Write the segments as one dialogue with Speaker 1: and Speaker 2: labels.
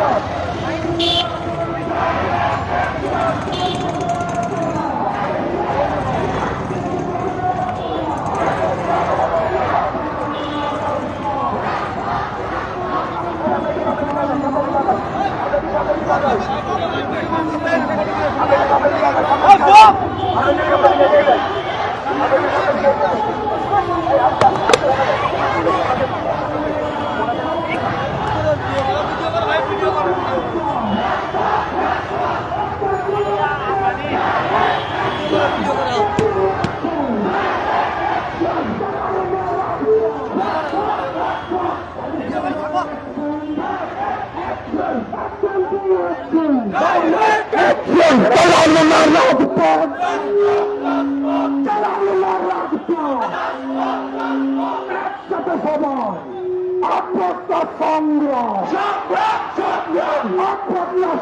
Speaker 1: আপত্তা সংগ্রাম সংগ্রাম সংগ্রাম আপত্তা সংগ্রাম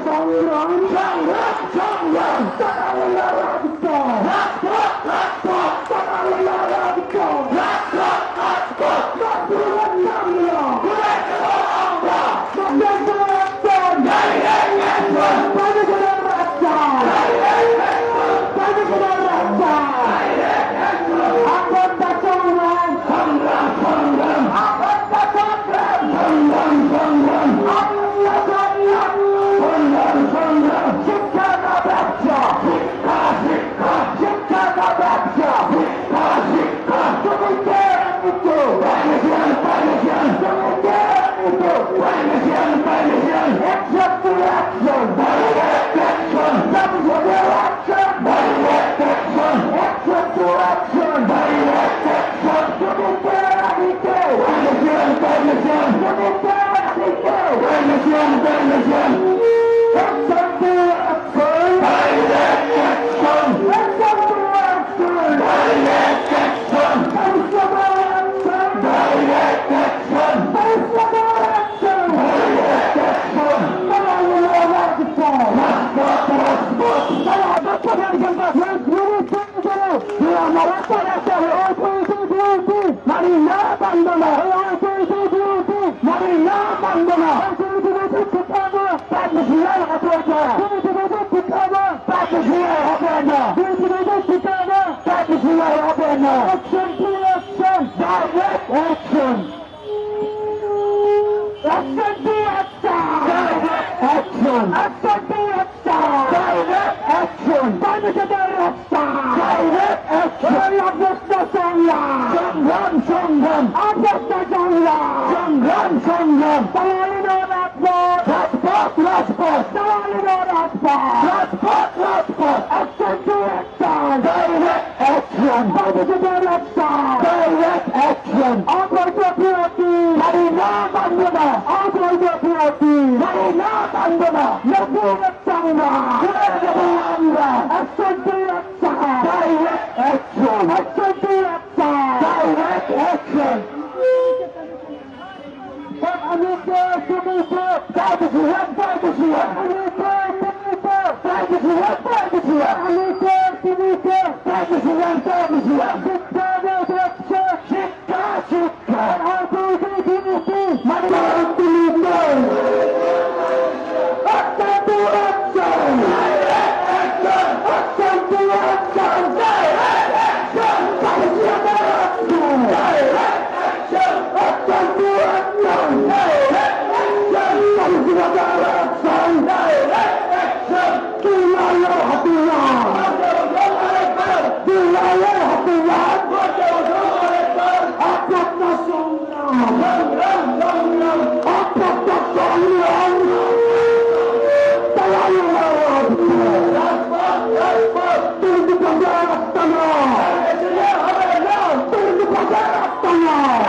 Speaker 1: সংগ্রাম সংগ্রাম Action! Action be action! Action! Action be action! Direct action! বাণিজ্যদের রাস্তা! Direct action! এই অবস্থা সংগ্রাম! সংগ্রাম সংগ্রাম! অবস্থা সংগ্রাম! সংগ্রাম সংগ্রাম! দালালিনো রাজপথ! রাজপথ রাজপথ! Action to action! Direct action! বাণিজ্যদের রাস্তা! Direct action! নারী না মানব না! অবৈধ বিরতি! নারী না মানব না! নতুন সংগ্রাম! করে দেব আমরা! Action to action! Direct action! Action to action! আমি কে তুমি কে পাইতেছি হ্যাঁ পাইতেছি আমি পাইতেছি আমি কে তুমি কে পাইতেছি সংগ্রাম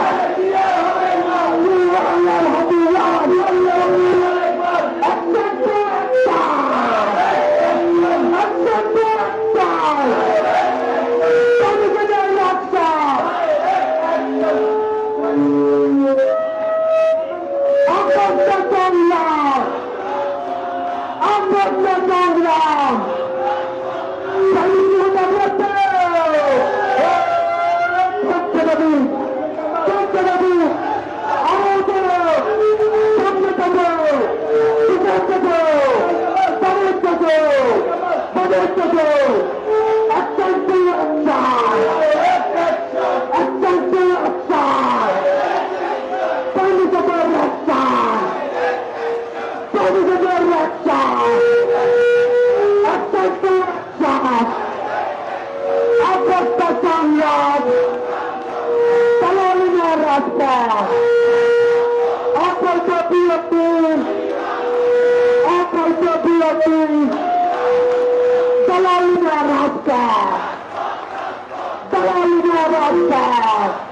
Speaker 1: দালালিরা রাস্তা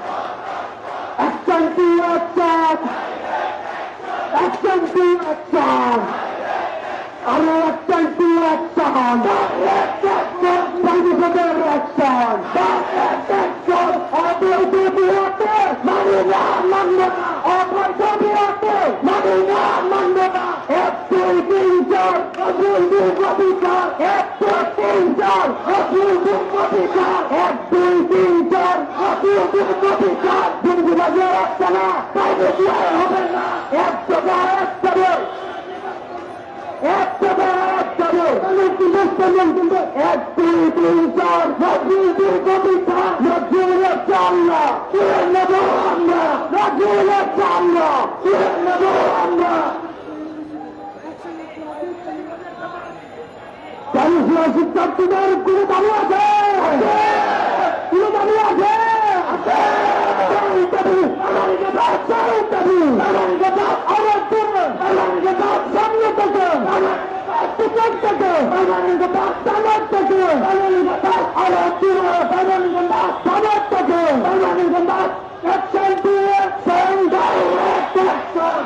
Speaker 1: একজন কি একজন একজন কি একজন আরও একজন কি একজন পরিষদের একজন একজন অবৈধ বিরতি মানে না মানব না অবৈধ বিরতি মানে না মানব না এক দুই তিন চার অবৈধ অধিকার এক দুই তিন চার অবৈধ অধিকার এক দুই তিন চার অবৈধ অধিকার দিন একটা না হবে না, এক টাকা এক টাকা এক টাকা এক টাকা আমি কি বুঝতে কিন্তু এক দুই তিন চার অবৈধ অধিকার নজরুলের চামড়া। তুলে নেব আমরা নজরুলের চামড়া। তুলে নেব আমরা। চালিশিয়া শিক্ষার্থীদের কোনো দাবি আছে কোনো দাবি আছে সেই দাবি আমার কথা সেই দাবি আমার কথা আমার জন্য আমার কথা সামনে থেকে আমার পিছন থেকে কথা সামনে থেকে জন্য আমার কথা সামনে থেকে কথা অ্যাকশন দিয়ে অ্যাকশন অ্যাকশন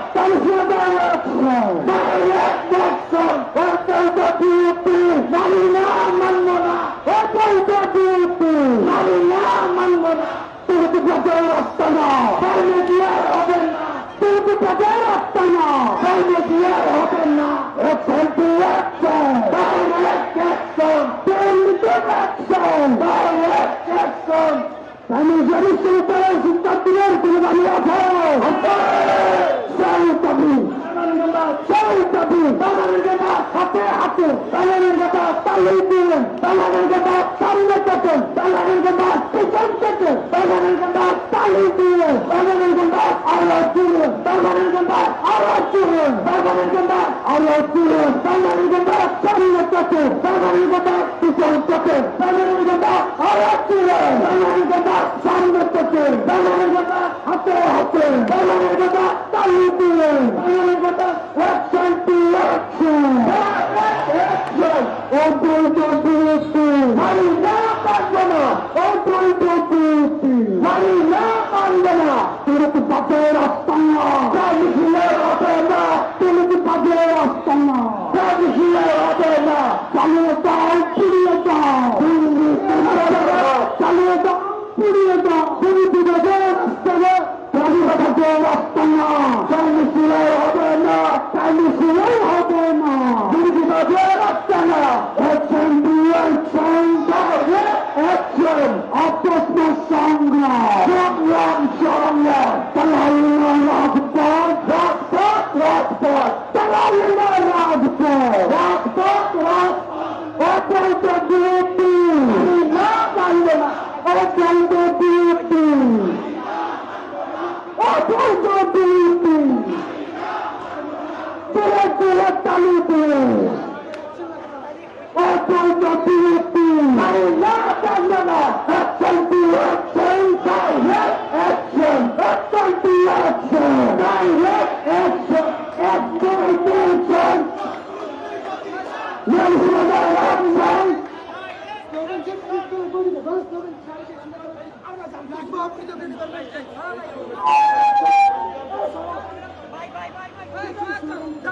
Speaker 1: ডাইরেক্ট অ্যাকশন অত্যন্ত বিরতি মানি না মানব না অত্যন্ত বিরতি মানি না মানব না প্রচার রাস্তা না বাইরে দিয়ে হবে না তুই প্রচার রাস্তা না বাইরে দিয়ে হবে না অত্যন্ত action direct action action direct action উপরে শিক্ষার্থীদের কোনো দাবি আছে সেই দাবি সেই দাবি হাতে হাতে বাঙালির কথা তালে দিলেন বাঙালির কথা সামনে থেকে বাঙালির কথা পিছন থেকে বাঙালির কথা তালিম দিলেন হাতে হাতে। বাঙালির কথা তালে দিলেন বাঙালির কথা অ্যাকশন টু অ্যাকশন অ্যাকশন অদ্বৈত বিরতি মারি না মানব না। অদ্বৈত বিরতি মারি না মানব না তুমি তো বাপের আস্তানা। রাজশীলের হবে না তুমি তো বাপের আস্তানা। রাজশীলের হবে না, চালিয়ে যাও, পুড়িয়ে যাও। চালিয়ে যাও, পুড়িয়ে অত্যন্ত বিরতি জোরে জোরে চালু দিয়ে অত্যন্ত বিরতি আরে না জানবে না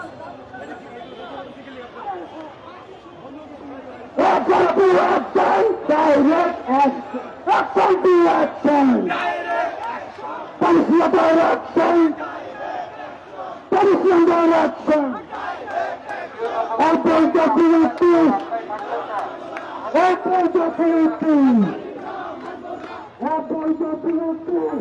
Speaker 1: অত্যন্ত অ্যাকশন ডাইরেক্ট অ্যাকশন অত্যন্ত অ্যাকশন ডাইরেক্ট অ্যাকশন একদম অ্যাকশন নিয়মসমাদার অ্যাকশন অত্যন্ত অ্যাকশন ডাইরেক্ট অ্যাকশন অত্যন্ত অ্যাকশন পরিষদের অ্যাকশন পরিষদের অ্যাকশন অত্যন্ত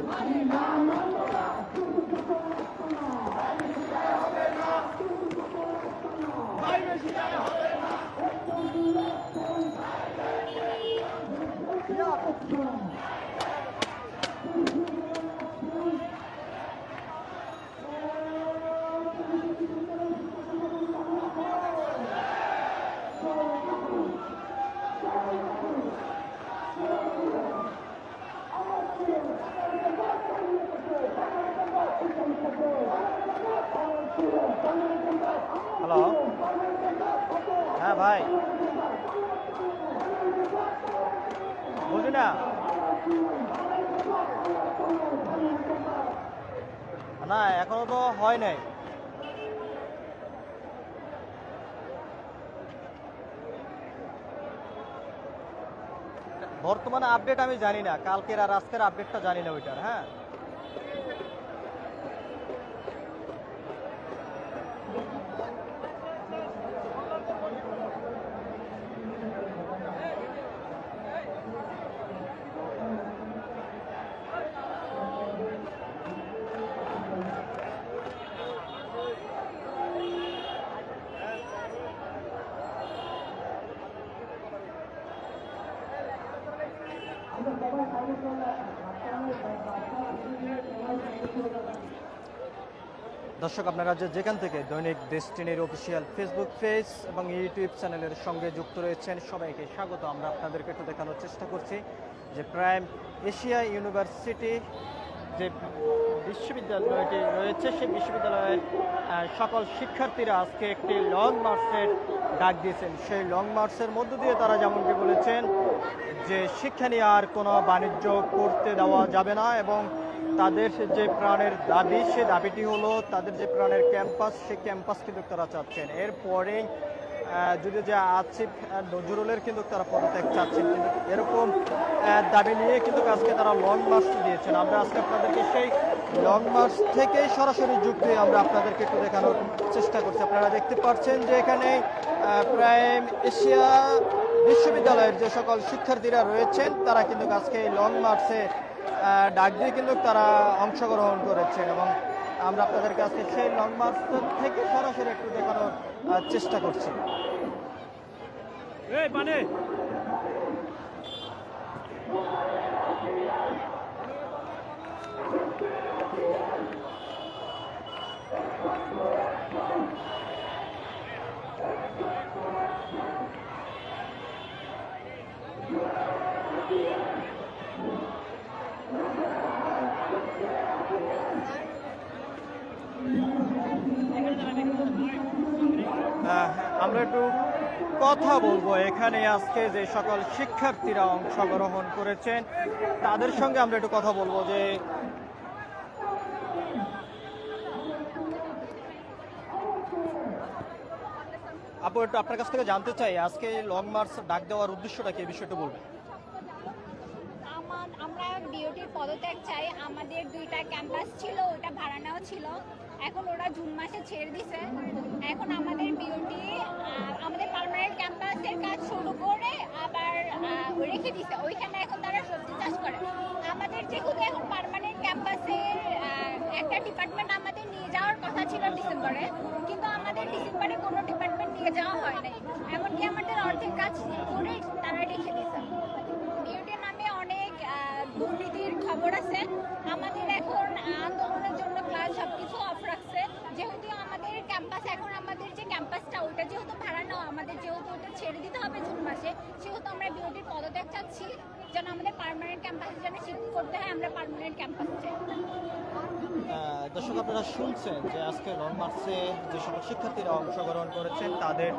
Speaker 2: হ্যাঁ ভাই। বুঝলি না? না, এখনও তো হয় নাই। বর্তমানে আপডেট আমি জানি না, কালকের আর আজকের আপডেটটা জানি না ওইটার হ্যাঁ? দর্শক, আপনারা যেখান থেকে দৈনিক ডেস্টিনির অফিসিয়াল ফেসবুক পেজ এবং ইউটিউব চ্যানেলের সঙ্গে যুক্ত রয়েছেন, সবাইকে স্বাগত। আমরা আপনাদেরকে একটু দেখানোর চেষ্টা করছি যে প্রাইম এশিয়া ইউনিভার্সিটি যে বিশ্ববিদ্যালয়টি রয়েছে, সেই বিশ্ববিদ্যালয়ের সকল শিক্ষার্থীরা আজকে একটি লং মার্চের ডাক দিয়েছেন। সেই লং মার্চের মধ্য দিয়ে তারা যেমনটি বলেছেন যে শিক্ষা নিয়ে আর কোনো বাণিজ্য করতে দেওয়া যাবে না এবং তাদের যে প্রাণের দাবি, সে দাবিটি হলো তাদের যে প্রাণের ক্যাম্পাস সেই ক্যাম্পাস কিন্তু তারা চাচ্ছেন। এরপরে যদি যে আসিফ নজরুলের কিন্তু তারা পদত্যাগ চাচ্ছেন, কিন্তু এরকম দাবি নিয়ে কিন্তু আজকে তারা লং মার্চ দিয়েছেন। আমরা আজকে আপনাদেরকে সেই লং মার্চ থেকেই সরাসরি যুক্ত আমরা আপনাদেরকে একটু দেখানোর চেষ্টা করছি। আপনারা দেখতে পাচ্ছেন যে এখানে প্রায় এশিয়া বিশ্ববিদ্যালয়ের যে সকল শিক্ষার্থীরা রয়েছেন, তারা কিন্তু আজকে এই লং মার্চে ডাক দিয়ে কিন্তু তারা অংশগ্রহণ করেছেন এবং আমরা আপনাদের কাছে সেই লং মার্চ থেকে সরাসরি একটু দেখানোর চেষ্টা করছি।
Speaker 3: Thank মানে
Speaker 2: আহ, আমরা একটু কথা বলব। এখানে আজকে যে সকল শিক্ষার্থীরা অংশগ্রহণ করেছেন, তাদের সঙ্গে আমরা একটু কথা বলব যে আপু, একটু আপনার কাছ থেকে জানতে চাই, আজকে লং মার্চ ডাক দেওয়ার উদ্দেশ্যটা কি বিষয়টা বলবেন।
Speaker 4: আমার বিওটির পদত্যাগ চাই। আমাদের দুইটা ক্যাম্পাস ছিল ওটা ভাড়া নেওয়া ছিল। এখন ওরা জুন মাসে ছেড়ে দিছে। এখন আমাদের বিওটি আমাদের ক্যাম্পাসের কাজ শুরু করে আবার রেখে দিছে। ওইখানে এখন তারা সবজি চাষ করে। আমাদের যেহেতু এখন পার্মানেন্ট ক্যাম্পাসের একটা ডিপার্টমেন্ট আমাদের নিয়ে যাওয়ার কথা ছিল ডিসেম্বরে, কিন্তু আমাদের ডিসেম্বরে কোনো ডিপার্টমেন্ট নিয়ে যাওয়া হয় নাই। এমনকি আমাদের অর্ধেক কাজ করে তারা রেখে দিছে। বিউটির নামে অনেক দুর্নীতির খবর আছে। আমাদের এখন আন্দোলনের জন্য ক্লাস সবকিছু অফ রাখছে। যেহেতু আমাদের ক্যাম্পাস এখন আমাদের যে ক্যাম্পাসটা ওটা যেহেতু ভাড়া আমাদের যেহেতু ওটা ছেড়ে দিতে হবে জুন মাসে, সেহেতু আমরা বিউটির পদত্যাগ চাচ্ছি যেন আমাদের পার্মানেন্ট ক্যাম্পাসে যেন শিফট করতে হয়, আমরা পার্মানেন্ট ক্যাম্পাস
Speaker 2: দর্শক, আপনারা শুনছেন যে আজকে লং মার্চে যে সকল শিক্ষার্থীরা অংশগ্রহণ করেছেন, তাদের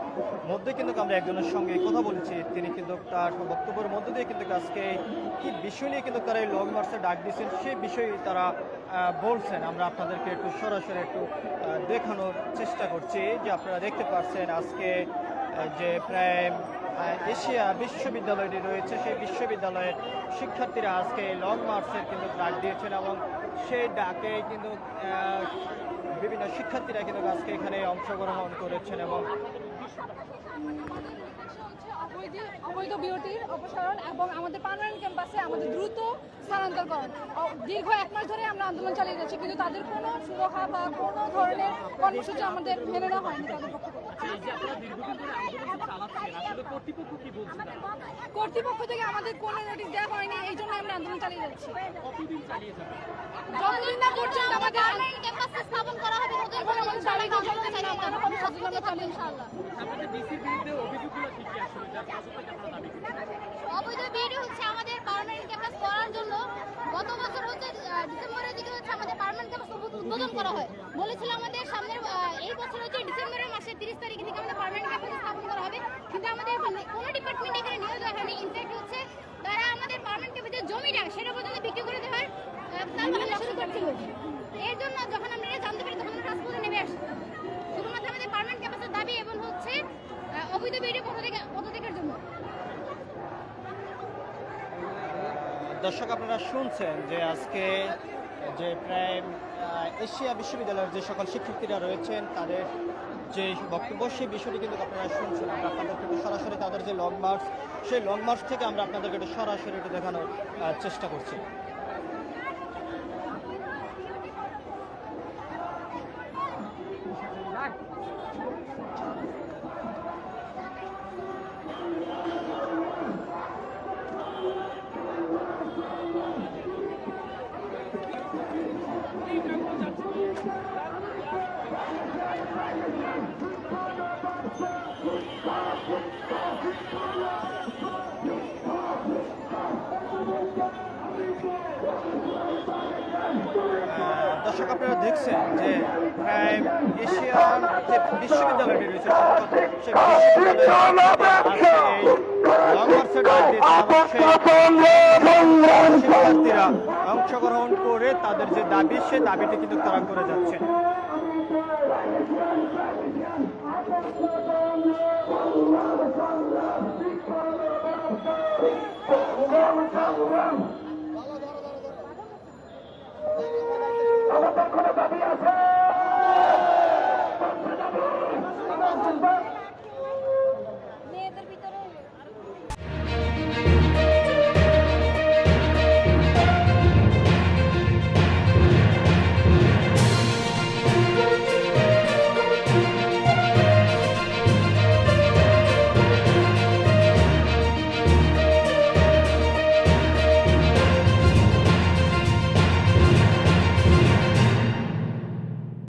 Speaker 2: মধ্যে কিন্তু আমরা একজনের সঙ্গে কথা বলেছি। তিনি কিন্তু তার বক্তব্যের মধ্যে দিয়ে কিন্তু আজকে কি বিষয় নিয়ে কিন্তু তারা এই লং মার্চে ডাক দিয়েছেন, সেই বিষয়ে তারা বলছেন। আমরা আপনাদেরকে একটু সরাসরি একটু দেখানোর চেষ্টা করছি যে আপনারা দেখতে পাচ্ছেন আজকে যে প্রায় এশিয়া বিশ্ববিদ্যালয়টি রয়েছে, সেই বিশ্ববিদ্যালয়ের শিক্ষার্থীরা আজকে লং মার্চের কিন্তু ডাক দিয়েছেন এবং সেই ডাকে কিন্তু বিভিন্ন শিক্ষার্থীরা কিন্তু আজকে এখানে অংশগ্রহণ করেছেন এবং
Speaker 5: অবৈধ অবৈধ বিরতির অপসারণ এবং আমাদের পার্মানেন্ট ক্যাম্পাসে আমাদের দ্রুত স্থানান্তরকরণ। অ- দীর্ঘ এক মাস ধরে আমরা আন্দোলন চালিয়ে যাচ্ছি কিন্তু তাদের কোনো সুরক্ষা বা কোনো ধরনের কর্মসূচি আমাদের মেনে নেওয়া হয়নি তাদের পক্ষ থেকে।
Speaker 3: এই যে আপনারা দীর্ঘদিন ধরে আন্দোলন চালাচ্ছেন আসলে কর্তৃপক্ষ কি বলছে?
Speaker 5: কর্তৃপক্ষ থেকে আমাদের কোনো নোটিশ দেওয়া হয়নি এই জন্য আমরা আন্দোলন চালিয়ে যাচ্ছি।
Speaker 3: কতদিন চালিয়ে যাবে?
Speaker 5: যতদিন না পর্যন্ত আমাদের
Speaker 4: স্থাপন করা হবে
Speaker 5: আমাদের স্বাভাবিক আন্দোলন হবে ততদিন আমরা চালিয়ে ইনশাআল্লাহ।
Speaker 3: আপনাদের ডিসির বিরুদ্ধে অভিযোগগুলো কি কি আসলে?
Speaker 4: অবৈধ বিএডি হচ্ছে আমাদের পার্মানেন্ট ক্যাম্পাস করার জন্য। গত বছর হচ্ছে ডিসেম্বরের দিকে হচ্ছে আমাদের পার্মানেন্ট ক্যাম্পাস উদ্বোধন করা হয়। বলেছিল আমাদের সামনের এই বছর হচ্ছে ডিসেম্বরের মাসের তিরিশ তারিখ থেকে আমাদের পার্মানেন্ট ক্যাম্পাস স্থাপন করা হবে। কিন্তু আমাদের কোনো ডিপার্টমেন্ট এখানে নিয়োগ হয়নি। ইনফ্যাক্ট হচ্ছে তারা আমাদের পার্মানেন্ট ক্যাম্পাসের জমিটা সেটা পর্যন্ত বিক্রি করে দেওয়ার আহ, শুরু করছিল এর জন্য যখন আমরা এটা জানতে পারি তখন আমরা রাজপথে নেমে আসি। শুধুমাত্র আমাদের পার্মানেন্ট ক্যাম্পাসের দাবি এবং হচ্ছে অবৈধ বিডি পদত্যাগ পদত্যাগের জন্য
Speaker 2: দর্শক, আপনারা শুনছেন যে আজকে যে প্রায় এশিয়া বিশ্ববিদ্যালয়ের যে সকল শিক্ষার্থীরা রয়েছেন, তাদের যে বক্তব্য, সেই বিষয়টি কিন্তু আপনারা শুনছেন। আমরা আপনাদেরকে একটু সরাসরি তাদের যে লং মার্চ সেই লং মার্চ থেকে আমরা আপনাদেরকে একটু সরাসরি একটু দেখানোর চেষ্টা করছি। দর্শক আপনারা দেখছেন যে প্রায় এশিয়ার যে বিশ্ববিদ্যালয়টি রয়েছে সেই বিশ্ববিদ্যালয়ে আজকে এই লং মার্চের ডাক দিয়েছেন এবং সেই শিক্ষার্থীরা অংশগ্রহণ করে, তাদের যে দাবি সে দাবিটি কিন্তু তারা করে যাচ্ছেন।
Speaker 6: সংগ্রাম